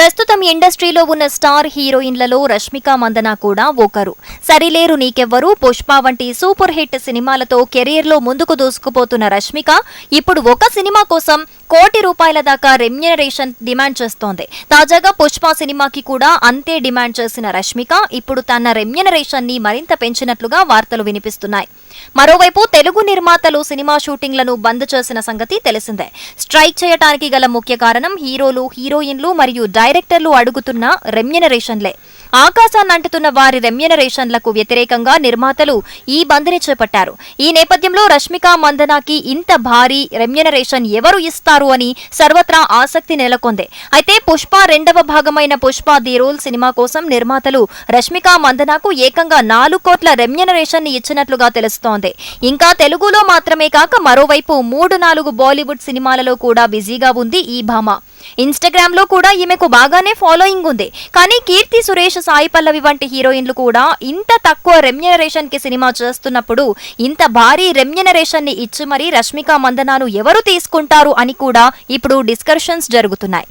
ప్రస్తుతం ఇండస్ట్రీలో ఉన్న స్టార్ హీరోయిన్లలో రష్మిక మందన కూడా ఒకరు. సరిలేరు నీకెవ్వరు పుష్ప వంటి సూపర్ హిట్ సినిమాలతో కెరీర్లో ముందుకు దూసుకుపోతున్న రష్మిక ఇప్పుడు ఒక సినిమా కోసం కోటి రూపాయల దాకా రెమ్యునరేషన్ డిమాండ్ చేస్తోంది. తాజాగా పుష్ప సినిమాకి కూడా అంతే డిమాండ్ చేసిన రష్మిక ఇప్పుడు తన రెమ్యునరేషన్ని మరింత పెంచినట్లుగా వార్తలు వినిపిస్తున్నాయి. మరోవైపు తెలుగు నిర్మాతలు సినిమా షూటింగ్లను బంద్ చేసిన సంగతి తెలిసిందే. స్ట్రైక్ చేయటానికి గల ముఖ్య కారణం హీరోలు హీరోయిన్లు మరియు డై డైరెక్టర్లు అడుగుతున్న రెమ్యునరేషన్లే. ఆకాశాన్ని అంటుతున్న వారి రెమ్యునరేషన్లకు వ్యతిరేకంగా నిర్మాతలు ఈ బంద్ని చేపట్టారు. ఈ నేపథ్యంలో రష్మిక మందనాకి ఇంత భారీ రెమ్యునరేషన్ ఎవరు ఇస్తారు అని సర్వత్రా ఆసక్తి నెలకొంది. అయితే పుష్ప రెండవ భాగమైన పుష్ప ది రోల్ సినిమా కోసం నిర్మాతలు రష్మిక మందనాకు ఏకంగా నాలుగు కోట్ల రెమ్యునరేషన్ని ఇచ్చినట్లుగా తెలుస్తోంది. ఇంకా తెలుగులో మాత్రమే కాక మరోవైపు మూడు నాలుగు బాలీవుడ్ సినిమాలలో కూడా బిజీగా ఉంది ఈ భామ. ఇన్స్టాగ్రామ్లో కూడా ఈమెకు బాగానే ఫాలోయింగ్ ఉంది. కానీ కీర్తి సురేష్ సాయి పల్లవి వంటి హీరోయిన్లు కూడా ఇంత తక్కువ రెమ్యునరేషన్కి సినిమా చేస్తున్నప్పుడు ఇంత భారీ రెమ్యునరేషన్ని ఇచ్చి మరీ రష్మిక మందనాను ఎవరు తీసుకుంటారు అని కూడా ఇప్పుడు డిస్కషన్స్ జరుగుతున్నాయి.